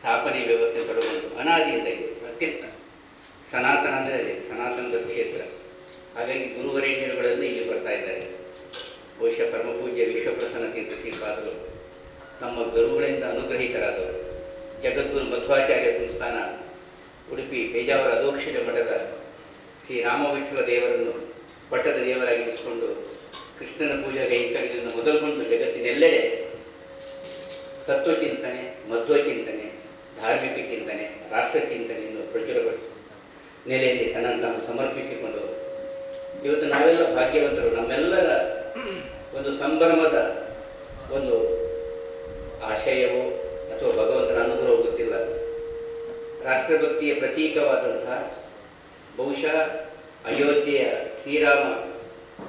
ಸ್ಥಾಪನೆ ವ್ಯವಸ್ಥೆ ತೊಡಗೊಂಡು ಅನಾದಿಯಿಂದ ಇದೆ, ಅತ್ಯಂತ ಸನಾತನ ಅಂದರೆ ಅದೇ, ಸನಾತನದ ಕ್ಷೇತ್ರ. ಹಾಗಾಗಿ ಗುರುವರೇಣ್ಯರುಗಳನ್ನು ಇಲ್ಲಿ ಬರ್ತಾ ಇದ್ದಾರೆ. ಬಹುಶಃ ಪರಮಪೂಜ್ಯ ವಿಶ್ವಪ್ರಸನ್ನ ತೀರ್ಥ ಶ್ರೀಪಾದರು ನಮ್ಮ ಗುರುಗಳಿಂದ ಅನುಗ್ರಹಿತರಾದವರು. ಜಗದ್ಗುರು ಮಧ್ವಾಚಾರ್ಯ ಸಂಸ್ಥಾನ, ಉಡುಪಿ ಪೇಜಾವರ ಅಧೋಕ್ಷಜ ಮಠದ ಶ್ರೀ ರಾಮವಿಠಲ ದೇವರನ್ನು ಪಟ್ಟದ ದೇವರಾಗಿ ಇರಿಸಿಕೊಂಡು ಕೃಷ್ಣನ ಪೂಜಾ ಕೈಂಕರ್ಯದಿಂದ ಮೊದಲುಗೊಂಡು ಜಗತ್ತಿನೆಲ್ಲೆಡೆ ತತ್ವಚಿಂತನೆ, ಮಧ್ವಚಿಂತನೆ ಧಾರ್ಮಿಕ ಚಿಂತನೆ ರಾಷ್ಟ್ರ ಚಿಂತನೆಯನ್ನು ಪ್ರಚುರಪಡಿಸುವ ನೆಲೆಯಲ್ಲಿ ತನ್ನನ್ನು ತಾನು ಸಮರ್ಪಿಸಿಕೊಂಡು ಇವತ್ತು ನಾವೆಲ್ಲ ಭಾಗ್ಯವಂತರು, ನಮ್ಮೆಲ್ಲರ ಒಂದು ಸಂಭ್ರಮದ ಒಂದು ಆಶಯವೋ ಅಥವಾ ಭಗವಂತನ ಅನುಗ್ರಹ ಗೊತ್ತಿಲ್ಲ. ರಾಷ್ಟ್ರಭಕ್ತಿಯ ಪ್ರತೀಕವಾದಂತಹ ಬಹುಶಃ ಅಯೋಧ್ಯೆಯ ಶ್ರೀರಾಮ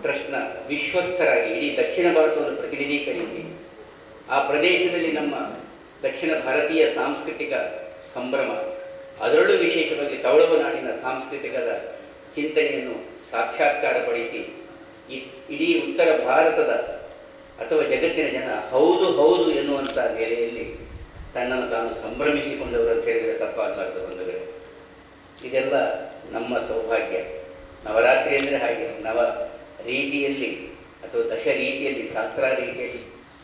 ಟ್ರಸ್ಟ್ನ ವಿಶ್ವಸ್ಥರಾಗಿ ಇಡೀ ದಕ್ಷಿಣ ಭಾರತವನ್ನು ಪ್ರತಿನಿಧೀಕರಿಸಿ, ಆ ಪ್ರದೇಶದಲ್ಲಿ ನಮ್ಮ ದಕ್ಷಿಣ ಭಾರತೀಯ ಸಾಂಸ್ಕೃತಿಕ ಸಂಭ್ರಮ. ಅದರಲ್ಲೂ ವಿಶೇಷವಾಗಿ ತವಳವ ನಾಡಿನ ಸಾಂಸ್ಕೃತಿಕದ ಚಿಂತನೆಯನ್ನು ಸಾಕ್ಷಾತ್ಕಾರಪಡಿಸಿ ಇಡೀ ಉತ್ತರ ಭಾರತದ ಅಥವಾ ಜಗತ್ತಿನ ಜನ ಹೌದು ಹೌದು ಎನ್ನುವಂಥ ನೆಲೆಯಲ್ಲಿ ತನ್ನನ್ನು ತಾನು ಸಂಭ್ರಮಿಸಿಕೊಂಡವರು ಅಂತ ಹೇಳಿದರೆ ತಪ್ಪಾಗಲಾರದು ಬಂಧುಗಳೇ. ಇದೆಲ್ಲ ನಮ್ಮ ಸೌಭಾಗ್ಯ. ನವರಾತ್ರಿ ಅಂದರೆ ಹಾಗೆ, ನವ ರೀತಿಯಲ್ಲಿ ಅಥವಾ ದಶ ರೀತಿಯಲ್ಲಿ ಸಹಸ್ರ ರೀತಿಯಲ್ಲಿ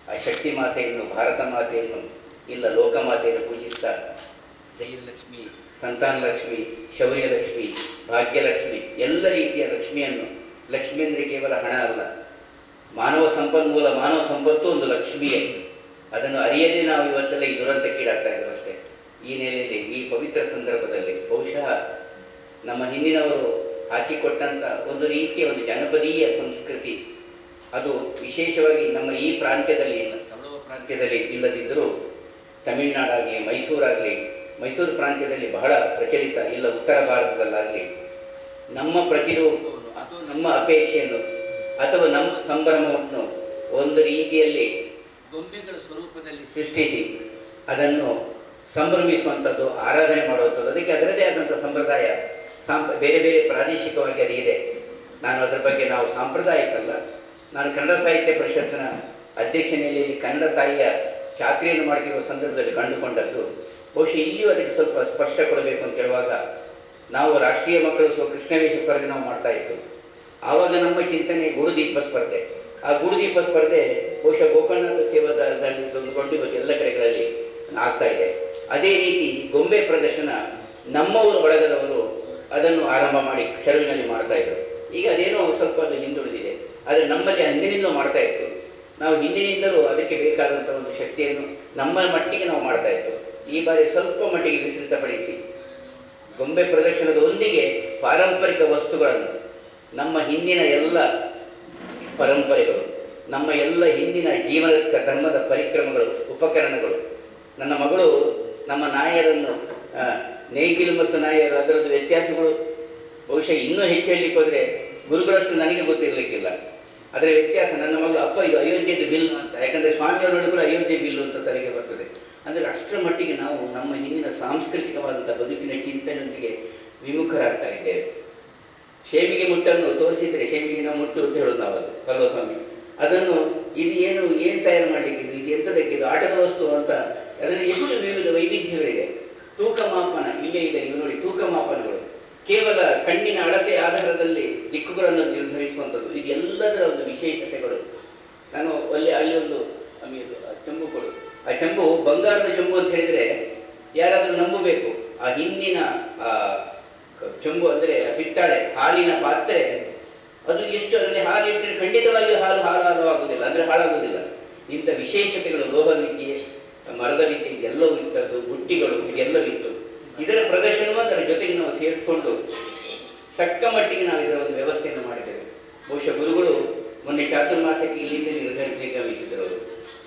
ಆ ಶಕ್ತಿ ಮಾತೆಯನ್ನು, ಭಾರತ ಮಾತೆಯನ್ನು ಇಲ್ಲ ಲೋಕಮಾತೆಯನ್ನು ಪೂಜಿಸ್ತಾ ಜಯಲಕ್ಷ್ಮಿ. ಸಂತಾನಲಕ್ಷ್ಮಿ ಶೌರ್ಯಲಕ್ಷ್ಮಿ ಭಾಗ್ಯಲಕ್ಷ್ಮಿ ಎಲ್ಲ ರೀತಿಯ ಲಕ್ಷ್ಮಿಯನ್ನು ಲಕ್ಷ್ಮಿ ಅಂದರೆ ಕೇವಲ ಹಣ ಅಲ್ಲ. ಮಾನವ ಸಂಪನ್ಮೂಲ ಮಾನವ ಸಂಪತ್ತು ಒಂದು ಲಕ್ಷ್ಮಿಯೇ ಅದನ್ನು ಅರಿಯದೇ ನಾವು ಇವತ್ತೆಲ್ಲ ಈ ದುರಂತಕ್ಕೀಡಾಗ್ತಾ ಇದ್ದೇವೆ ಅಷ್ಟೇ. ಈ ನೆಲೆಯಲ್ಲಿ ಈ ಪವಿತ್ರ ಸಂದರ್ಭದಲ್ಲಿ ಬಹುಶಃ ನಮ್ಮ ಹಿಂದಿನವರು ಹಾಕಿಕೊಟ್ಟಂಥ ಒಂದು ರೀತಿಯ ಒಂದು ಜನಪದೀಯ ಸಂಸ್ಕೃತಿ ಅದು ವಿಶೇಷವಾಗಿ ನಮ್ಮ ಈ ಪ್ರಾಂತ್ಯದಲ್ಲಿ ತಮಿಳುವ ಪ್ರಾಂತ್ಯದಲ್ಲಿ ಇಲ್ಲದಿದ್ದರೂ ತಮಿಳುನಾಡಾಗಲಿ ಮೈಸೂರಾಗಲಿ ಮೈಸೂರು ಪ್ರಾಂತ್ಯದಲ್ಲಿ ಬಹಳ ಪ್ರಚಲಿತ ಇಲ್ಲ ಉತ್ತರ ಭಾರತದಲ್ಲಾಗಲಿ ನಮ್ಮ ಪ್ರತಿರೂಪವನ್ನು ಅಥವಾ ನಮ್ಮ ಅಪೇಕ್ಷೆಯನ್ನು ಅಥವಾ ನಮ್ಮ ಸಂಭ್ರಮವನ್ನು ಒಂದು ರೀತಿಯಲ್ಲಿ ಗೊಂಬೆಗಳ ಸ್ವರೂಪದಲ್ಲಿ ಸೃಷ್ಟಿಸಿ ಅದನ್ನು ಸಂಭ್ರಮಿಸುವಂಥದ್ದು ಆರಾಧನೆ ಮಾಡುವಂಥದ್ದು. ಅದಕ್ಕೆ ಅದರದೇ ಆದಂಥ ಸಂಪ್ರದಾಯ ಸಾಂಪ್ ಬೇರೆ ಬೇರೆ ಪ್ರಾದೇಶಿಕವಾಗಿ ಅದು ಇದೆ. ನಾನು ಅದರ ಬಗ್ಗೆ ನಾವು ಸಾಂಪ್ರದಾಯಿಕಲ್ಲ ನಾನು ಕನ್ನಡ ಸಾಹಿತ್ಯ ಪರಿಷತ್ತಿನ ಅಧ್ಯಕ್ಷನೆಯಲ್ಲಿ ಕನ್ನಡ ತಾಯಿಯ ಚಾಕರಿಯನ್ನು ಮಾಡ್ತಿರುವ ಸಂದರ್ಭದಲ್ಲಿ ಕಂಡುಕೊಂಡದ್ದು, ಬಹುಶಃ ಅದಕ್ಕೆ ಸ್ವಲ್ಪ ಸ್ಪರ್ಶ ಕೊಡಬೇಕು ಅಂತ ಹೇಳುವಾಗ, ನಾವು ರಾಷ್ಟ್ರೀಯ ಮಕ್ಕಳು ಸ್ವ ಕೃಷ್ಣವೇಶ ಸ್ಪರ್ಧೆ ನಾವು ಮಾಡ್ತಾ ಇತ್ತು ಆವಾಗ ನಮ್ಮ ಚಿಂತನೆ ಗುರುದೀಪ ಸ್ಪರ್ಧೆ. ಆ ಗುರುದೀಪ ಸ್ಪರ್ಧೆ ಬಹುಶಃ ಗೋಕರ್ಣದ ಸೇವಾದಲ್ಲಿ ತಂದುಕೊಂಡು ಇವತ್ತು ಎಲ್ಲ ಕಡೆಗಳಲ್ಲಿ ಆಗ್ತಾ ಇದೆ. ಅದೇ ರೀತಿ ಗೊಂಬೆ ಪ್ರದರ್ಶನ ನಮ್ಮವರು ಬಳಗದವರು ಅದನ್ನು ಆರಂಭ ಮಾಡಿ ಶರುವಿನಲ್ಲಿ ಮಾಡ್ತಾ ಇದ್ರು. ಈಗ ಅದೇನೋ ಸ್ವಲ್ಪ ಅದು ಹಿಂದುಳಿದಿದೆ, ಆದರೆ ನಮ್ಮಲ್ಲಿ ಅಂದಿನಿಂದ ಮಾಡ್ತಾ ಇತ್ತು. ನಾವು ಹಿಂದಿನಿಂದಲೂ ಅದಕ್ಕೆ ಬೇಕಾದಂಥ ಒಂದು ಶಕ್ತಿಯನ್ನು ನಮ್ಮ ಮಟ್ಟಿಗೆ ನಾವು ಮಾಡ್ತಾ ಇತ್ತು ಈ ಬಾರಿ ಸ್ವಲ್ಪ ಮಟ್ಟಿಗೆ ವಿಸ್ತೃತಪಡಿಸಿ. ಗೊಂಬೆ ಪ್ರದರ್ಶನದೊಂದಿಗೆ ಪಾರಂಪರಿಕ ವಸ್ತುಗಳನ್ನು, ನಮ್ಮ ಹಿಂದಿನ ಎಲ್ಲ ಪರಂಪರೆಗಳು, ನಮ್ಮ ಎಲ್ಲ ಹಿಂದಿನ ಜೀವನದ ಧರ್ಮದ ಪರಿಕ್ರಮಗಳು, ಉಪಕರಣಗಳು. ನನ್ನ ಮಗಳು, ನಮ್ಮ ನಾಯರನ್ನು ನೇಗಿಲು ಮತ್ತು ನಾಯರು ಅದರದ್ದು ವ್ಯತ್ಯಾಸಗಳು ಬಹುಶಃ ಇನ್ನೂ ಹೆಚ್ಚು ಹೇಳಲಿಕ್ಕೆ ಹೋದರೆ ಗುರುಗಳಷ್ಟು ನನಗೆ ಗೊತ್ತಿರಲಿಕ್ಕಿಲ್ಲ. ಅದರ ವ್ಯತ್ಯಾಸ, ನನ್ನ ಮಗ, ಅಪ್ಪ, ಇದು ಅಯೋಧ್ಯದ ಬಿಲ್ ಅಂತ. ಯಾಕಂದರೆ ಸ್ವಾಮಿಯವರು ಕೂಡ ಅಯೋಧ್ಯೆ ಬಿಲ್ ಅಂತ ತಲೆಗೆ ಬರ್ತದೆ. ಅಂದರೆ ಅಷ್ಟರ ಮಟ್ಟಿಗೆ ನಾವು ನಮ್ಮ ಹಿಂದಿನ ಸಾಂಸ್ಕೃತಿಕವಾದಂಥ ಬದುಕಿನ ಚಿಂತನೆಯೊಂದಿಗೆ ವಿಮುಖರಾಗ್ತಾ ಇದ್ದೇವೆ. ಶೇಮಿಗೆ ಮುಟ್ಟನ್ನು ತೋರಿಸಿದರೆ ಶೇಮಿಗೆ ನಾವು ಮುಟ್ಟು ಅಂತ ಹೇಳೋದು ನಾವು ಅದು ಕಲ್ವಸ್ವಾಮಿ ಅದನ್ನು ಇದು ಏನು ಏನು ತಯಾರು ಮಾಡಲಿಕ್ಕೆ ಇದು ಇದು ಎಂಥದಕ್ಕೆ ಇದು ಆಟದ ವಸ್ತು ಅಂತ, ಅದರಲ್ಲಿ ಎಷ್ಟು ವಿವಿಧ ವೈವಿಧ್ಯಗಳಿದೆ. ತೂಕ ಮಾಪನ ಇಲ್ಲೇ ಇದೆ ನೀವು ನೋಡಿ ತೂಕ ಮಾಪನಗಳು ಕೇವಲ ಕಣ್ಣಿನ ಅಳತೆ ಆಧಾರದಲ್ಲಿ ದಿಕ್ಕುಗಳನ್ನು ನಿರ್ಧರಿಸುವಂಥದ್ದು. ಇದೆಲ್ಲದರ ಒಂದು ವಿಶೇಷತೆಗಳು. ನಾನು ಅಲ್ಲಿ ಅಲ್ಲಿ ಒಂದು ಆಮೇಲೆ ಆ ಚೆಂಬು ಬಂಗಾರದ ಚೆಂಬು ಅಂತ ಹೇಳಿದರೆ ಯಾರಾದರೂ ನಂಬಬೇಕು. ಆ ಹಿಂದಿನ ಚೆಂಬು ಅಂದರೆ ಹಿತ್ತಾಳೆ ಹಾಲಿನ ಪಾತ್ರೆ. ಅದು ಎಷ್ಟು, ಅದರಲ್ಲಿ ಹಾಲು ಇಟ್ಟರೆ ಖಂಡಿತವಾಗಿಯೂ ಹಾಲು ಹಾಲು ಅಂದ್ರೆ ಹಾಳಾಗುವುದಿಲ್ಲ. ಇಂಥ ವಿಶೇಷತೆಗಳು ಲೋಹ ರೀತಿ ಮರದ ರೀತಿ ಎಲ್ಲವೂ ಇತ್ತದ್ದು ಬುಟ್ಟಿಗಳು ಇದೆಲ್ಲವೂ ಇತ್ತು ಇದರ ಪ್ರದರ್ಶನವೂ ಅದರ ಜೊತೆಗೆ ನಾವು ಸೇರಿಸ್ಕೊಂಡು ತಕ್ಕ ಮಟ್ಟಿಗೆ ನಾವು ಇದರ ಒಂದು ವ್ಯವಸ್ಥೆಯನ್ನು ಮಾಡಿದ್ದೇವೆ. ಬಹುಶಃ ಗುರುಗಳು ಮೊನ್ನೆ ಚಾತುರ್ಮಾಸಕ್ಕೆ ಇಲ್ಲಿಂದ ನಿರ್ಧರಿಸಲಿಕ್ಕೆ ನಿರ್ಗಮಿಸಿದರು ಅವರು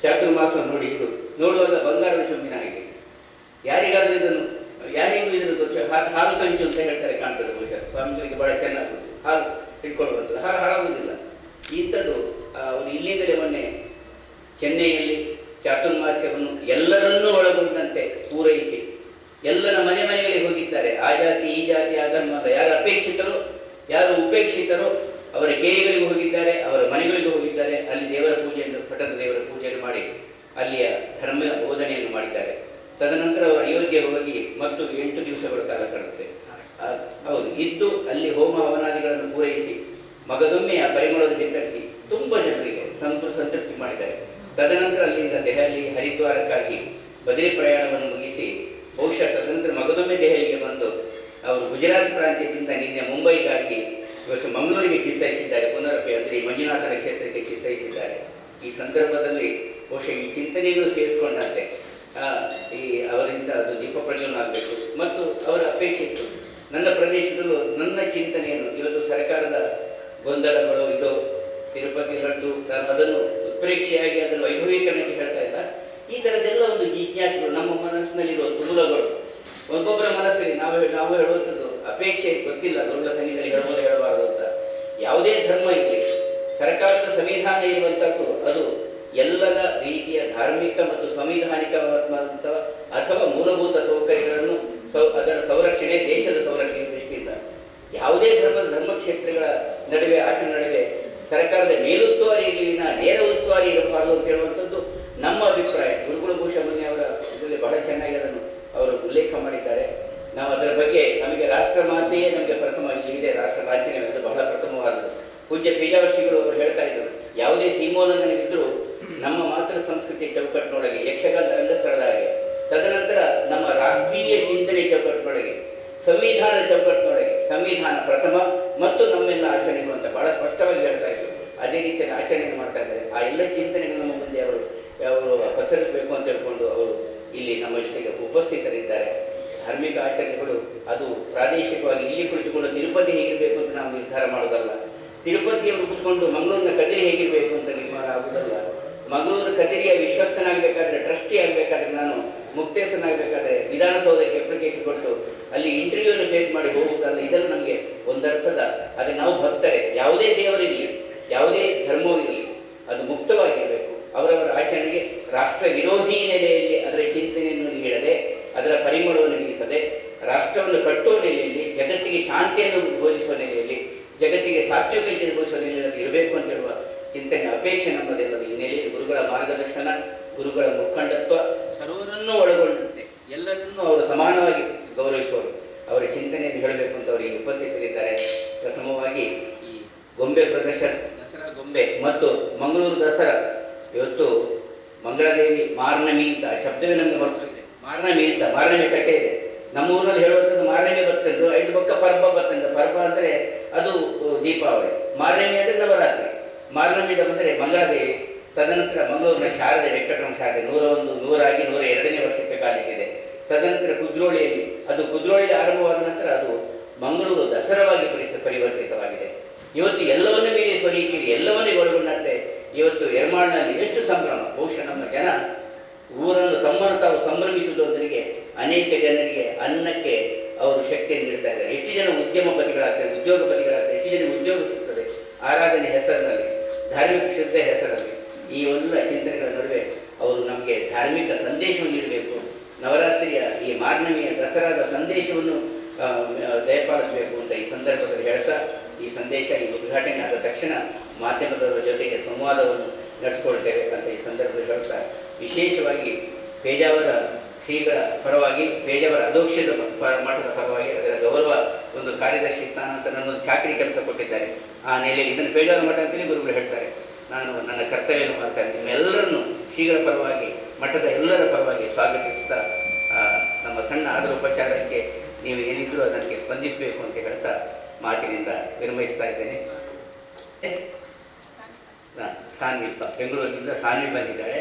ಚಾತುರ್ಮಾಸ ನೋಡಿ ಇದು ನೋಡುವಾಗ ಬಂಗಾರದ ಚುಂಬಿನ ಹಾಗೆ. ಯಾರಿಗಾದರೂ ಇದನ್ನು, ಯಾರಿಗೂ ಇದನ್ನು ಹಾಲು ಕಂಚು ಅಂತ ಹೇಳ್ತಾರೆ ಕಾಣ್ತದೆ ಬಹುಶಃ. ಸ್ವಾಮಿಗಳಿಗೆ ಬಹಳ ಚೆನ್ನಾಗಿ ಹಾಲು ಇಟ್ಕೊಳ್ಳುವಂಥದ್ದು ಹಾಲು ಹಾಳಾಗುವುದಿಲ್ಲ. ಇಂಥದ್ದು ಅವರು ಇಲ್ಲಿಂದಲೇ ಮೊನ್ನೆ ಚೆನ್ನೈಯಲ್ಲಿ ಚಾತುರ್ಮಾಸ್ಯವನ್ನು ಎಲ್ಲರನ್ನೂ ಒಳಗೊಂಡಂತೆ ಪೂರೈಸಿ ಎಲ್ಲರ ಮನೆ ಮನೆಗಳಿಗೆ ಹೋಗಿದ್ದಾರೆ. ಆ ಜಾತಿ, ಈ ಜಾತಿ, ಆ ಯಾರು ಅಪೇಕ್ಷಿತರು, ಯಾರು ಉಪೇಕ್ಷಿತರು, ಅವರ ಕೇರಿಗಳಿಗೆ ಹೋಗಿದ್ದಾರೆ, ಅವರ ಮನೆಗಳಿಗೆ ಹೋಗಿದ್ದಾರೆ. ಅಲ್ಲಿ ದೇವರ ಪೂಜೆಯನ್ನು ಪಟ್ಟದ ದೇವರ ಪೂಜೆಯನ್ನು ಮಾಡಿ, ಅಲ್ಲಿಯ ಧರ್ಮ ಬೋಧನೆಯನ್ನು ಮಾಡಿದ್ದಾರೆ. ತದನಂತರ ಅವರು ಅಯೋಧ್ಯೆ ಹೋಗಿ ಮತ್ತು ಎಂಟು ದಿವಸಗಳ ಕಾಲ ಕಾಣುತ್ತೆ ಹೌದು, ಇದ್ದು ಅಲ್ಲಿ ಹೋಮ ಹವನಾದಿಗಳನ್ನು ಪೂರೈಸಿ, ಮಗದೊಮ್ಮೆ ಆ ಪರಿಮಳದ ಬಿತ್ತರಿಸಿ ತುಂಬ ಜನರಿಗೆ ಸಂತೋಷ ಸಂತೃಪ್ತಿ ಮಾಡಿದ್ದಾರೆ. ತದನಂತರ ಅಲ್ಲಿಂದ ದೆಹಲಿ, ಹರಿದ್ವಾರಕ್ಕಾಗಿ ಬದರಿ ಪ್ರಯಾಣವನ್ನು ಮುಗಿಸಿ ಬಹುಶಃ ತದನಂತರ ಮಗದೊಮ್ಮೆ ದೆಹಲಿಗೆ ಬಂದು ಅವರು ಗುಜರಾತ್ ಪ್ರಾಂತ್ಯದಿಂದ ನಿನ್ನೆ ಮುಂಬೈಗಾಗಿ ಇವತ್ತು ಮಂಗಳೂರಿಗೆ ಚಿಂತಿಸಿದ್ದಾರೆ ಪುನರಪಿ ಅಂದರೆ ಈ ಮಂಜುನಾಥನ ಕ್ಷೇತ್ರಕ್ಕೆ ಚಿಂತಿಸಿದ್ದಾರೆ ಈ ಸಂದರ್ಭದಲ್ಲಿ ಬಹುಶಃ ಈ ಚಿಂತನೆಯನ್ನು ಸೇರಿಸಿಕೊಂಡಂತೆ ಈ ಅವರಿಂದ ಅದು ದೀಪ ಪ್ರಜ್ವಲನ ಆಗಬೇಕು. ಮತ್ತು ಅವರ ಅಪೇಕ್ಷೆ ಇತ್ತು. ನನ್ನ ಪ್ರದೇಶದಲ್ಲೂ ನನ್ನ ಚಿಂತನೆಯನ್ನು ಇವತ್ತು ಸರ್ಕಾರದ ಗೊಂದಲಗಳು ಇದು. ತಿರುಪತಿ ಲಡ್ಡು ನಾನು ಅದನ್ನು ಉತ್ಪ್ರೇಕ್ಷೆಯಾಗಿ ಅದನ್ನು ವೈಭವೀಕರಣಕ್ಕೆ ಹೇಳ್ತಾ ಇಲ್ಲ. ಈ ಥರದ್ದೆಲ್ಲ ಒಂದು ಜಿಜ್ಞಾಸೆಗಳು ನಮ್ಮ ಮನಸ್ಸಿನಲ್ಲಿರುವ ತುಮುಲಗಳು ಒಬ್ಬೊಬ್ಬರ ಮನಸ್ಸಲ್ಲಿ ನಾವು ನಾವು ಹೇಳುವಂಥದ್ದು ಅಪೇಕ್ಷೆ ಗೊತ್ತಿಲ್ಲ ದೊಡ್ಡ ಸಂಗೀತದಲ್ಲಿ ಹೇಳಬಹುದು ಹೇಳಬಾರದು ಅಂತ. ಯಾವುದೇ ಧರ್ಮ ಇರಲಿ, ಸರ್ಕಾರದ ಸಂವಿಧಾನ ಇರುವಂಥದ್ದು ಅದು ಎಲ್ಲದ ರೀತಿಯ ಧಾರ್ಮಿಕ ಮತ್ತು ಸಂವಿಧಾನಿಕ ಅಥವಾ ಮೂಲಭೂತ ಸೌಕರ್ಯಗಳನ್ನು ಸೌ, ಅದರ ಸಂರಕ್ಷಣೆ ದೇಶದ ಸಂರಕ್ಷಣೆ ದೃಷ್ಟಿಯಿಂದ. ಯಾವುದೇ ಧರ್ಮದ ಧರ್ಮಕ್ಷೇತ್ರಗಳ ನಡುವೆ, ಆಚರಣೆ ನಡುವೆ ಸರ್ಕಾರದ ಮೇಲುಸ್ತುವಾರಿ ನೇರ ಉಸ್ತುವಾರಿ ಇರಬಾರದು ಅಂತ ಹೇಳುವಂಥದ್ದು ನಮ್ಮ ಅಭಿಪ್ರಾಯ ಗುರುಗುಲ ಭೂಷಮನಿ ಅವರ ಇದರಲ್ಲಿ ಬಹಳ ಚೆನ್ನಾಗಿ ಅದನ್ನು ಅವರು ಉಲ್ಲೇಖ ಮಾಡಿದ್ದಾರೆ. ನಾವು ಅದರ ಬಗ್ಗೆ ನಮಗೆ ರಾಷ್ಟ್ರ ಮಾತೆಯೇ ನಮಗೆ ಪ್ರಥಮ ಇದೆ. ರಾಷ್ಟ್ರ ಲಾಂಛನ ಅದು ಬಹಳ ಪ್ರಥಮವಾದದ್ದು. ಪೂಜ್ಯ ಪೇಜಾವರ್ಷಿಗಳು ಅವರು ಹೇಳ್ತಾ ಇದ್ದರು, ಯಾವುದೇ ಸೀಮೋಲ್ಲಂಘನವಿದ್ದರೂ ನಮ್ಮ ಮಾತೃ ಸಂಸ್ಕೃತಿಯ ಚೌಕಟ್ಟಿನೊಳಗೆ, ಯಕ್ಷಗಾನ ರಂಗಸ್ಥಳದ ತದನಂತರ ನಮ್ಮ ರಾಷ್ಟ್ರೀಯ ಚಿಂತನೆ ಚೌಕಟ್ಟಿನೊಳಗೆ, ಸಂವಿಧಾನ ಚೌಕಟ್ಟಿನೊಳಗೆ, ಸಂವಿಧಾನ ಪ್ರಥಮ ಮತ್ತು ನಮ್ಮೆಲ್ಲ ಆಚರಣೆಗಳು ಅಂತ ಬಹಳ ಸ್ಪಷ್ಟವಾಗಿ ಹೇಳ್ತಾ ಇದ್ರು. ಅದೇ ರೀತಿಯಲ್ಲಿ ಆಚರಣೆ ಮಾಡ್ತಾ ಇದ್ದಾರೆ. ಆ ಎಲ್ಲ ಚಿಂತನೆಗಳು ನಮ್ಮ ಮುಂದೆ ಅವರು ಅವರು ಪಸರಿಸಬೇಕು ಅಂತ ಹೇಳ್ಕೊಂಡು ಅವರು ಇಲ್ಲಿ ನಮ್ಮ ಜೊತೆಗೆ ಉಪಸ್ಥಿತರಿದ್ದಾರೆ. ಧಾರ್ಮಿಕ ಆಚರಣೆಗಳು ಅದು ಪ್ರಾದೇಶಿಕವಾಗಿ ಇಲ್ಲಿ ಕುಳಿತುಕೊಂಡು ತಿರುಪತಿ ಹೇಗಿರಬೇಕು ಅಂತ ನಾವು ನಿರ್ಧಾರ ಮಾಡೋದಲ್ಲ ತಿರುಪತಿಯನ್ನು ಕುತ್ಕೊಂಡು ಮಂಗಳೂರಿನ ಕದಿರಿ ಹೇಗಿರಬೇಕು ಅಂತ ನಿರ್ಮಾಣ ಆಗುವುದಲ್ಲ. ಮಂಗಳೂರು ಕದಿರಿಯ ವಿಶ್ವಸ್ತನಾಗಬೇಕಾದ್ರೆ ಟ್ರಸ್ಟಿ ಆಗಬೇಕಾದ್ರೆ ನಾನು ಮುಕ್ತೇಶನಾಗಬೇಕಾದ್ರೆ ವಿಧಾನಸೌಧಕ್ಕೆ ಅಪ್ಲಿಕೇಶನ್ ಕೊಟ್ಟು ಅಲ್ಲಿ ಇಂಟರ್ವ್ಯೂನ ಫೇಸ್ ಮಾಡಿ ಹೋಗುವುದಲ್ಲ, ಇದೆಲ್ಲ ನಮಗೆ ಒಂದರ್ಥದ ಅದೇ ನಾವು ಭಕ್ತರೆ. ಯಾವುದೇ ದೇವರಿರಲಿ, ಯಾವುದೇ ಧರ್ಮವೂ ಇರಲಿ, ಅದು ಮುಕ್ತವಾಗಿರಬೇಕು. ಅವರವರ ಆಚರಣೆಗೆ ರಾಷ್ಟ್ರ ವಿರೋಧಿ ನೆಲೆಯಲ್ಲಿ ಅದರ ಚಿಂತನೆಯನ್ನು ನೀಡದೆ ಅದರ ಪರಿಮಳವನ್ನು ನೀಡಿಸದೆ ರಾಷ್ಟ್ರವನ್ನು ಕಟ್ಟುವ ನೆಲೆಯಲ್ಲಿ, ಜಗತ್ತಿಗೆ ಶಾಂತಿಯನ್ನು ಬೋಧಿಸುವ ನೆಲೆಯಲ್ಲಿ, ಜಗತ್ತಿಗೆ ಸಾತ್ವಿಕತೆಯನ್ನು ಬೋಧಿಸುವ ನೆಲೆಯಲ್ಲಿ ಇರಬೇಕು ಅಂತ ಹೇಳುವ ಚಿಂತನೆ ಅಪೇಕ್ಷೆ ನಮ್ಮದೆಲ್ಲದು. ಈ ನೆಲೆಯಲ್ಲಿ ಗುರುಗಳ ಮಾರ್ಗದರ್ಶನ, ಗುರುಗಳ ಮುಖಂಡತ್ವ ಸರ್ವರನ್ನೂ ಒಳಗೊಂಡಂತೆ ಎಲ್ಲರನ್ನೂ ಅವರು ಸಮಾನವಾಗಿ ಗೌರವಿಸುವರು. ಅವರ ಚಿಂತನೆಯನ್ನು ಹೇಳಬೇಕು ಅಂತ ಅವರಿಗೆ ಉಪಸ್ಥಿತರಿದ್ದಾರೆ. ಪ್ರಥಮವಾಗಿ ಈ ಗೊಂಬೆ ಪ್ರದರ್ಶನ, ದಸರಾ ಗೊಂಬೆ ಮತ್ತು ಮಂಗಳೂರು ದಸರಾ ಇವತ್ತು ಮಂಗಳಾದೇವಿ ಮಾರನಮಿ ಅಂತ ಆ ಶಬ್ದವೇ ನಮಗೆ ಬರ್ತಿದೆ ಮಾರ್ನಮಿ ಅಂತ, ಮಾರ್ನಮಿ ಕಟ್ಟೆ ಇದೆ. ನಮ್ಮ ಊರಲ್ಲಿ ಹೇಳುವಂಥದ್ದು ಮಾರ್ನಮಿ ಬರ್ತದ್ದು ಐದು ಪಕ್ಕ ಪರ್ಬ ಬರ್ತದೆ ಪರ್ಬ ಅಂದರೆ ಅದು ದೀಪಾವಳಿ. ಮಾರ್ನಮಿ ಅಂದರೆ ನವರಾತ್ರಿ. ಮಾರನಮಿ ಬಂದರೆ ಮಂಗಳಾದೇವಿ, ತದನಂತರ ಮಂಗಳೂರಿನ ಶಾರದೆ, ವೆಂಕಟರಮಣ ಶಾರದೆ, ನೂರ ಒಂದು, ನೂರಾಗಿ ನೂರ ಎರಡನೇ ವರ್ಷಕ್ಕೆ ಕಾಲಿಟ್ಟಿದೆ. ತದನಂತರ ಕುದ್ರೋಳಿಯಲ್ಲಿ, ಅದು ಕುದ್ರೋಳಿ ಆರಂಭವಾದ ನಂತರ ಅದು ಮಂಗಳೂರು ದಸರಾವಾಗಿ ಪರಿಸ ಪರಿವರ್ತಿತವಾಗಿದೆ. ಇವತ್ತು ಎಲ್ಲವನ್ನೂ ಮೀರಿ ಸ್ವರೀತಿಯಲ್ಲಿ ಎಲ್ಲವನ್ನೇ ಒಳಗೊಂಡಂತೆ ಇವತ್ತು ಎರ್ಮಾಳ್ನಲ್ಲಿ ಎಷ್ಟು ಸಂಭ್ರಮ? ಬಹುಶಃ ನಮ್ಮ ಜನ ಊರನ್ನು ತಮ್ಮನ್ನು ತಾವು ಸಂಭ್ರಮಿಸುವುದರೊಂದಿಗೆ ಅನೇಕ ಜನರಿಗೆ ಅನ್ನಕ್ಕೆ ಅವರು ಶಕ್ತಿಯನ್ನು ನೀಡ್ತಾ ಇದ್ದಾರೆ. ಎಷ್ಟು ಜನ ಉದ್ಯಮಪತಿಗಳಾಗ್ತಾರೆ, ಉದ್ಯೋಗಪತಿಗಳಾಗ್ತಾರೆ, ಎಷ್ಟು ಜನ ಉದ್ಯೋಗ ಸಿಗ್ತದೆ ಆರಾಧನೆ ಹೆಸರಿನಲ್ಲಿ, ಧಾರ್ಮಿಕ ಶ್ರದ್ಧೆ ಹೆಸರಲ್ಲಿ ಈ ಎಲ್ಲ ಚಿಂತನೆಗಳ ನಡುವೆ ಅವರು ನಮಗೆ ಧಾರ್ಮಿಕ ಸಂದೇಶವನ್ನು ನೀಡಬೇಕು. ನವರಾತ್ರಿಯ ಈ ಮಾರ್ನವಿಯ ದಸರಾದ ಸಂದೇಶವನ್ನು ದಯಪಾಲಿಸಬೇಕು ಅಂತ ಈ ಸಂದರ್ಭದಲ್ಲಿ ಹೇಳ್ತಾ ಈ ಸಂದೇಶ ಈ ಉದ್ಘಾಟನೆ ಆದ ತಕ್ಷಣ ಮಾಧ್ಯಮದವರ ಜೊತೆಗೆ ಸಂವಾದವನ್ನು ನಡೆಸ್ಕೊಳ್ತೇವೆ ಅಂತ ಈ ಸಂದರ್ಭದಲ್ಲಿ ಹೇಳ್ತಾ ವಿಶೇಷವಾಗಿ ಪೇಜಾವರ ಶ್ರೀಗಳ ಪರವಾಗಿ, ಪೇಜಾವರ ಅಧ್ಯಕ್ಷದ ಮಠದ ಪರವಾಗಿ ಅದರ ಗೌರವ ಒಂದು ಕಾರ್ಯದರ್ಶಿ ಸ್ಥಾನ ಅಂತ ನನ್ನೊಂದು ಚಾಕರಿ ಕೆಲಸ ಕೊಟ್ಟಿದ್ದಾರೆ. ಆ ನೆಲೆಯಲ್ಲಿ ಇದನ್ನು ಪೇಜಾವರ ಮಠ ಅಂತೇಳಿ ಗುರುಗಳು ಹೇಳ್ತಾರೆ. ನಾನು ನನ್ನ ಕರ್ತವ್ಯವನ್ನು ಮಾಡ್ತಾ ನಿಮ್ಮೆಲ್ಲರನ್ನು ಶ್ರೀಗಳ ಪರವಾಗಿ, ಮಠದ ಎಲ್ಲರ ಪರವಾಗಿ ಸ್ವಾಗತಿಸುತ್ತಾ ನಮ್ಮ ಸಣ್ಣ ಆದರ ಉಪಚಾರಕ್ಕೆ ನೀವು ಏನಿದ್ರು ಅದಕ್ಕೆ ಸ್ಪಂದಿಸಬೇಕು ಅಂತ ಹೇಳ್ತಾ ಮಾತಿನಿಂದ ವಿರಮಿಸ್ತಾ ಇದ್ದೇನೆ. ನಾ- ಸಾನ್ವಿ ಬ- ಬೆಂಗಳೂರಿನಿಂದ ಸಾನ್ವಿ ಬಂದಿದ್ದಾಳೆ.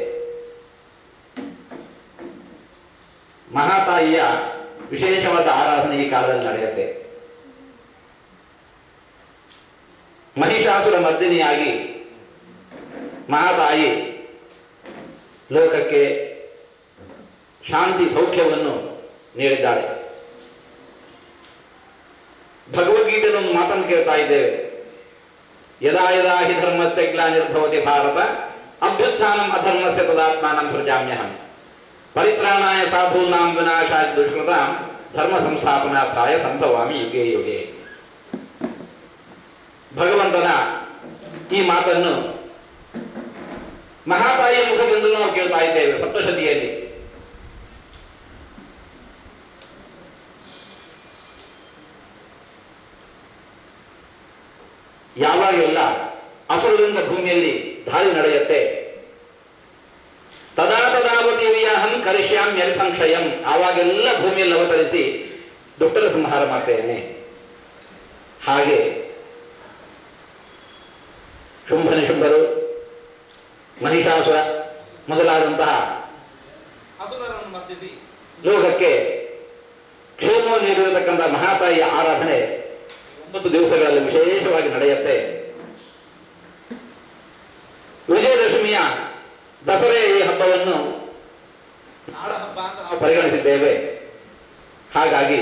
ಮಹಾತಾಯಿಯ ವಿಶೇಷವಾದ ಆರಾಧನೆ ಈ ಕಾಲದಲ್ಲಿ ನಡೆಯುತ್ತೆ. ಮಹಿಷಾಸುರ ಮರ್ದಿನಿಯಾಗಿ ಮಹಾತಾಯಿ ಲೋಕಕ್ಕೆ ಶಾಂತಿ ಸೌಖ್ಯವನ್ನು ನೀಡಿದ್ದಾಳೆ ಒಂದು ಮಾತನ್ನು ಕೇಳ್ತಾ ಇದ್ದೇವೆ. ಯದಾ ಯದಾ ಹಿ ಧರ್ಮಸ್ಯ ಗ್ಲಾನಿರ್ಭವತಿ ಭಾರತ, ಅಭ್ಯುತ್ಥಾನಂ ಅಧರ್ಮಸ್ಯ ತದಾತ್ಮಾನಂ ಸೃಜಾಮ್ಯಹಂ. ಪರಿತ್ರಾಣಾಯ ಸಾಧೂನಾಂ ವಿನಾಶಾಯ ದುಷ್ಕೃತಾಂ ಧರ್ಮ ಸಂಸ್ಥಾಪನಾರ್ಥಾಯ ಸಂಭವಾಮಿ ಯುಗೇ ಯುಗೆ. ಭಗವಂತನ ಈ ಮಾತನ್ನು ಮಹಾತಾಯಿಯ ಮುಖದಿಂದ ನಾವು ಕೇಳ್ತಾ ಇದ್ದೇವೆ, ಸಪ್ತಶತಿಯಲ್ಲಿ. ಯಾವಾಗೆಲ್ಲ ಅಸುರದಿಂದ ಭೂಮಿಯಲ್ಲಿ ದಾಳಿ ನಡೆಯುತ್ತೆ. ತದಾ ತದಾವತಿ ವಿಯಾಹಂ ಕರಿಷ್ಯಾಂ ಸಂಕ್ಷಯಂ ಸಂಶಯಂ. ಆವಾಗೆಲ್ಲ ಭೂಮಿಯಲ್ಲಿ ಅವತರಿಸಿ ದುಷ್ಟರ ಸಂಹಾರ ಮಾಡ್ತೇನೆ. ಹಾಗೆ ಶುಂಭನ ಶುಂಭರು ಮಹಿಷಾಸುರ ಮೊದಲಾದಂತಹ ಲೋಕಕ್ಕೆ ಕ್ಷೇಮ ನೀಡಿರತಕ್ಕಂಥ ಮಹಾತಾಯಿಯ ಆರಾಧನೆ ಒಂಬತ್ತು ದಿವಸಗಳಲ್ಲಿ ವಿಶೇಷವಾಗಿ ನಡೆಯುತ್ತೆ. ವಿಜಯದಶಮಿಯ ದಸರೆಯ ಈ ಹಬ್ಬವನ್ನು ನಾಡ ಹಬ್ಬ ಅಂತ ನಾವು ನಾವು ಪರಿಗಣಿಸಿದ್ದೇವೆ. ಹಾಗಾಗಿ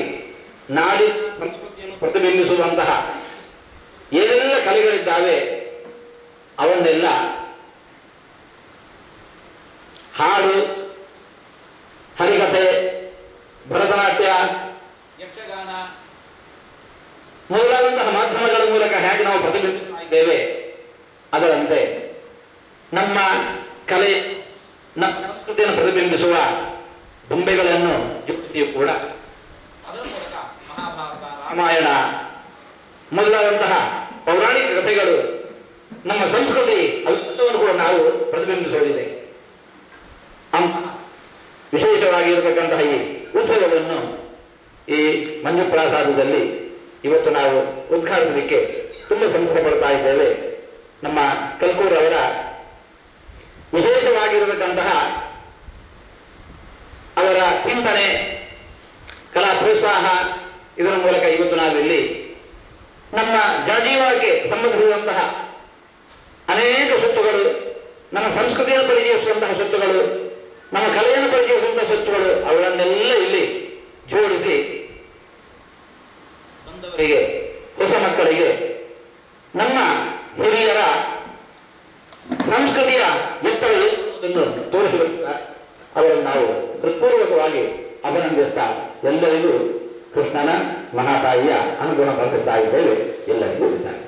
ನಾಡಿನ ಸಂಸ್ಕೃತಿಯನ್ನು ಪ್ರತಿಬಿಂಬಿಸುವಂತಹ ಏನೆಲ್ಲ ಕಲೆಗಳಿದ್ದಾವೆ ಅವನ್ನೆಲ್ಲ ಹಾಡು, ಹರಿಕಥೆ, ಭರತನಾಟ್ಯ, ಯಕ್ಷಗಾನ ಮೊದಲಾದಂತಹ ಮಾಧ್ಯಮಗಳ ಮೂಲಕ ಹೇಗೆ ನಾವು ಪ್ರತಿಬಿಂಬಿಸುತ್ತಿದ್ದೇವೆ ಅದರಂತೆ ನಮ್ಮ ಕಲೆ ನಮ್ಮ ಸಂಸ್ಕೃತಿಯನ್ನು ಪ್ರತಿಬಿಂಬಿಸುವ ಬೊಂಬೆಗಳನ್ನು ಜೋಡಿಸಿಯೂ ಕೂಡ ಅದರ ಮೂಲಕ ಮಹಾಭಾರತ ರಾಮಾಯಣ ಮೊದಲಾದಂತಹ ಪೌರಾಣಿಕ ಕಥೆಗಳು ನಮ್ಮ ಸಂಸ್ಕೃತಿ ಅವೆಲ್ಲವನ್ನು ಕೂಡ ನಾವು ಪ್ರತಿಬಿಂಬಿಸೋದಿದೆ ವಿಶೇಷವಾಗಿ ವಿಶೇಷವಾಗಿರತಕ್ಕಂತಹ ಈ ಉತ್ಸವಗಳನ್ನು ಈ ಮಂಜು ಪ್ರಾಸಾದದಲ್ಲಿ ಇವತ್ತು ನಾವು ಉದ್ಘಾಟಿಸಲಿಕ್ಕೆ ತುಂಬಾ ಸಂತಸ ಪಡ್ತಾ ಇದ್ದೇವೆ. ನಮ್ಮ ಕಲ್ಕೂರ್ ಅವರ ವಿಶೇಷವಾಗಿರತಕ್ಕಂತಹ ಅವರ ಚಿಂತನೆ, ಕಲಾ ಪ್ರೋತ್ಸಾಹ ಇದರ ಮೂಲಕ ಇವತ್ತು ನಾವಿಲ್ಲಿ ನಮ್ಮ ಜನಜೀವನಕ್ಕೆ ಸಂಬಂಧಿಸಿದಂತಹ ಅನೇಕ ಸ್ವತ್ತುಗಳು ನಮ್ಮ ಸಂಸ್ಕೃತಿಯನ್ನು ಪರಿಚಯಿಸುವಂತಹ ಸ್ವತ್ತುಗಳು ನಮ್ಮ ಕಲೆಯನ್ನು ಪರಿಚಯಿಸುವಂತಹ ಸ್ವತ್ತುಗಳು ಅವುಗಳನ್ನೆಲ್ಲ ಇಲ್ಲಿ ಜೋಡಿಸಿ ಬಂದವರಿಗೆ, ಹೊಸ ಮಕ್ಕಳಿಗೆ, ನಮ್ಮ ಹಿರಿಯರ ಸಂಸ್ಕೃತಿಯ ಎನ್ನುವುದನ್ನು ತೋರಿಸಬೇಕು ಅವರನ್ನು ನಾವು ಹೃತ್ಪೂರ್ವಕವಾಗಿ ಅಭಿನಂದಿಸ್ತಾ ಎಲ್ಲರಿಗೂ ಕೃಷ್ಣನ ಮಹಾತಾಯಿಯ ಅನುಗುಣ ಪ್ರಾರ್ಥಿಸ್ತಾ ಇದ್ದೇವೆ ಎಲ್ಲರಿಗೂ ಇದ್ದಾರೆ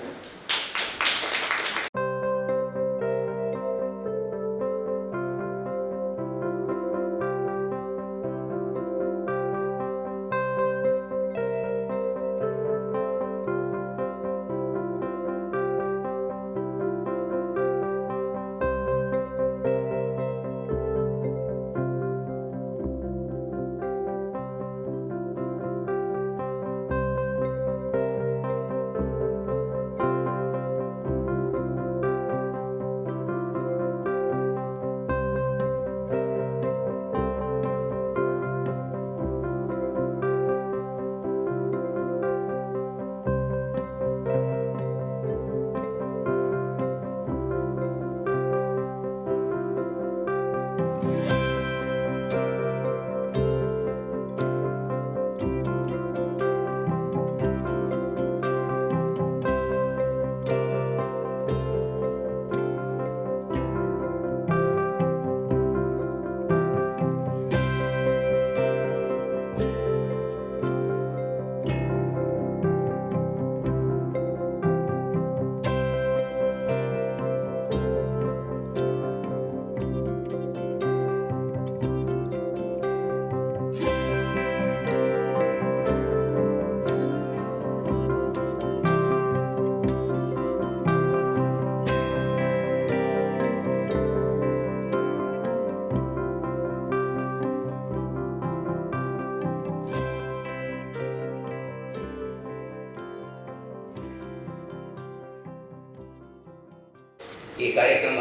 ಈ ಕಾರ್ಯಕ್ರಮ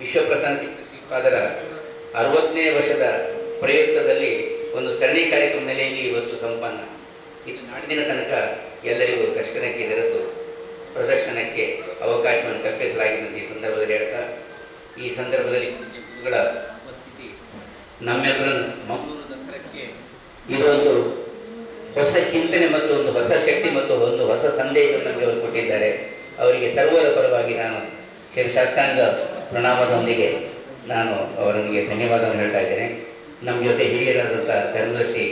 ವಿಶ್ವಪ್ರಶಾಂತಿ ಅದರ ಅರವತ್ತನೇ ವರ್ಷದ ಪ್ರಯುಕ್ತದಲ್ಲಿ ಒಂದು ಸರಣಿ ಕಾರ್ಯಕ್ರಮ ನೆಲೆಯಲ್ಲಿ ಇವತ್ತು ಸಂಪನ್ನ. ಇದು ನಾಡಿನ ತನಕ ಎಲ್ಲರಿಗೂ ದರ್ಶನಕ್ಕೆ ದೊರೆತು ಪ್ರದರ್ಶನಕ್ಕೆ ಅವಕಾಶವನ್ನು ಕಲ್ಪಿಸಲಾಗಿದ್ದಂತೆ ಈ ಸಂದರ್ಭದಲ್ಲಿ ಹೇಳ್ತಾ, ಈ ಸಂದರ್ಭದಲ್ಲಿ ಗುರುಗಳ ಉಪಸ್ಥಿತಿ ನಮ್ಮೆಲ್ಲರನ್ನು ಮಂಗಳೂರು ದಸರಕ್ಕೆ ಇದೊಂದು ಹೊಸ ಚಿಂತನೆ ಮತ್ತು ಒಂದು ಹೊಸ ಶಕ್ತಿ ಮತ್ತು ಒಂದು ಹೊಸ ಸಂದೇಶವನ್ನು ನಮಗೆ ಅವರು ಕೊಟ್ಟಿದ್ದಾರೆ. ಅವರಿಗೆ ಸರ್ವರ ಪರವಾಗಿ ನಾನು ಶಿರಶಾಷ್ಟಾಂಗ ಪ್ರಣಾಮದೊಂದಿಗೆ ನಾನು ಅವರೊಂದಿಗೆ ಧನ್ಯವಾದವನ್ನು ಹೇಳ್ತಾ ಇದ್ದೇನೆ. ನಮ್ಮ ಜೊತೆ ಹಿರಿಯರಾದಂಥ ಧರ್ಮದರ್ಶಿ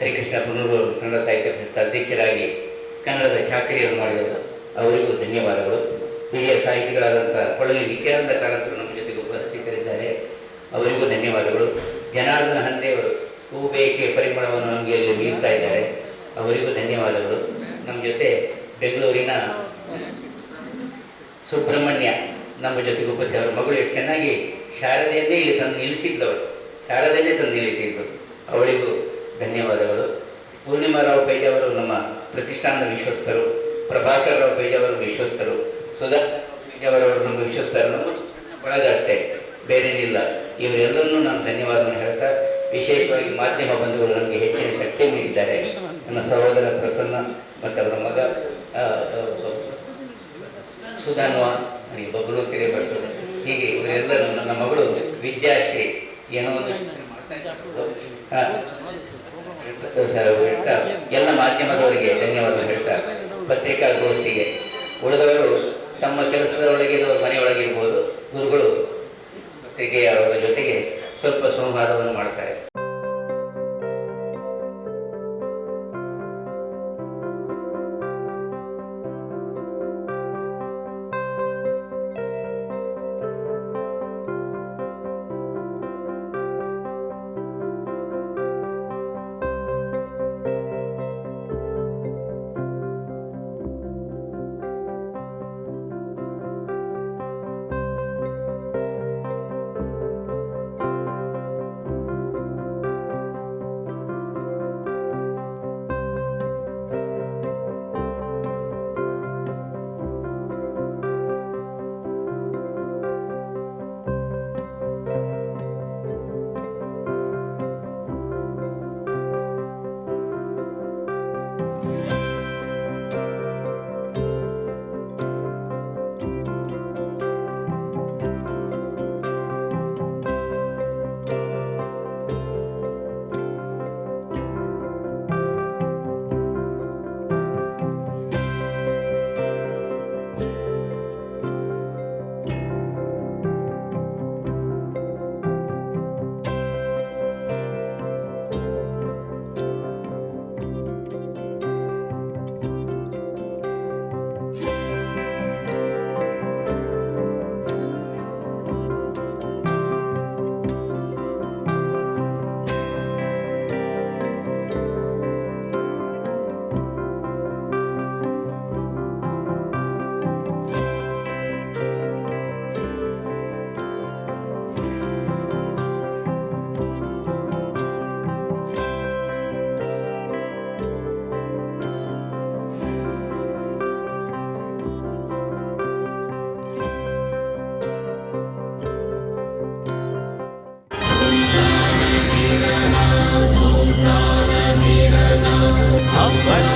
ಹರಿಕೃಷ್ಣ ಪುನೂರು ಕನ್ನಡ ಸಾಹಿತ್ಯ ಪರಿಷತ್ ಅಧ್ಯಕ್ಷರಾಗಿ ಕನ್ನಡದ ಚಾಕರಿಯನ್ನು ಮಾಡಿದರು. ಅವರಿಗೂ ಧನ್ಯವಾದಗಳು. ಹಿರಿಯ ಸಾಹಿತಿಗಳಾದಂಥ ಕೊಳಲಿ ನಿತ್ಯಾನಂದ ಕಾರಂತರು ನಮ್ಮ ಜೊತೆಗೆ ಉಪಸ್ಥಿತರಿದ್ದಾರೆ. ಅವರಿಗೂ ಧನ್ಯವಾದಗಳು. ಜನಾರ್ದನ ಹಂದೆಯವರು ಹೂ ಬೇಕೆ ಪರಿಮಳವನ್ನು ನಮಗೆ ಇಲ್ಲಿ ನೀಡ್ತಾ ಇದ್ದಾರೆ. ಅವರಿಗೂ ಧನ್ಯವಾದಗಳು. ನಮ್ಮ ಜೊತೆ ಬೆಂಗಳೂರಿನ ಸುಬ್ರಹ್ಮಣ್ಯ ನಮ್ಮ ಜೊತೆಗೆ ಒಪ್ಪಿಸಿ ಅವರ ಮಗಳು ಎಷ್ಟು ಚೆನ್ನಾಗಿ ಶಾರದೆಯಲ್ಲೇ ಇಲ್ಲಿ ತಂದು ನಿಲ್ಲಿಸಿದ್ಲು ಅವಳು. ಶಾರದೆಯಲ್ಲೇ ತಂದು ನಿಲ್ಲಿಸಿದ್ಲು. ಅವಳಿಗೂ ಧನ್ಯವಾದಗಳು. ಪೂರ್ಣಿಮಾ ರಾವ್ ಪೈಜ ಅವರು ನಮ್ಮ ಪ್ರತಿಷ್ಠಾನದ ವಿಶ್ವಸ್ತರು, ಪ್ರಭಾಕರ್ ರಾವ್ ಪೈಜ ಅವರು ವಿಶ್ವಸ್ತರು, ಸುಧಾ ಪೈಜ ಅವರವರು ನಮ್ಮ ವಿಶ್ವಸ್ತರು, ನಮ್ಮ ಬಳಗ ಅಷ್ಟೇ ಬೇರೇನಿಲ್ಲ ಇವರೆಲ್ಲರನ್ನೂ ನಾನು ಧನ್ಯವಾದವನ್ನು ಹೇಳ್ತಾ, ವಿಶೇಷವಾಗಿ ಮಾಧ್ಯಮ ಬಂಧುಗಳು ನಮಗೆ ಹೆಚ್ಚಿನ ಶಕ್ತಿ ನೀಡಿದ್ದಾರೆ. ನನ್ನ ಸಹೋದರ ಪ್ರಸನ್ನ ಮತ್ತು ಅವರ ಮಗ ಸುಧಾನ್ವ. ನನಗೆ ಬಬ್ಬಲು ತಿಳಿಯಬಾರ್ದು ಹೀಗೆ ಇವರೆಲ್ಲರೂ ನನ್ನ ಮಗಳು ವಿದ್ಯಾಶ್ರೀ ಏನೋ ಒಂದು. ಹೇಳ್ತಾ, ಎಲ್ಲ ಮಾಧ್ಯಮದವರಿಗೆ ಧನ್ಯವಾದ ಹೇಳ್ತಾ, ಪತ್ರಿಕಾಗೋಷ್ಠಿಗೆ ಉಳಿದವರು ತಮ್ಮ ಕೆಲಸದೊಳಗೆ ಮನೆಯೊಳಗಿರ್ಬೋದು. ಗುರುಗಳು ಪತ್ರಿಕೆಯವರ ಜೊತೆಗೆ ಸ್ವಲ್ಪ ಸಂವಾದವನ್ನು ಮಾಡ್ತಾರೆ. Hãy subscribe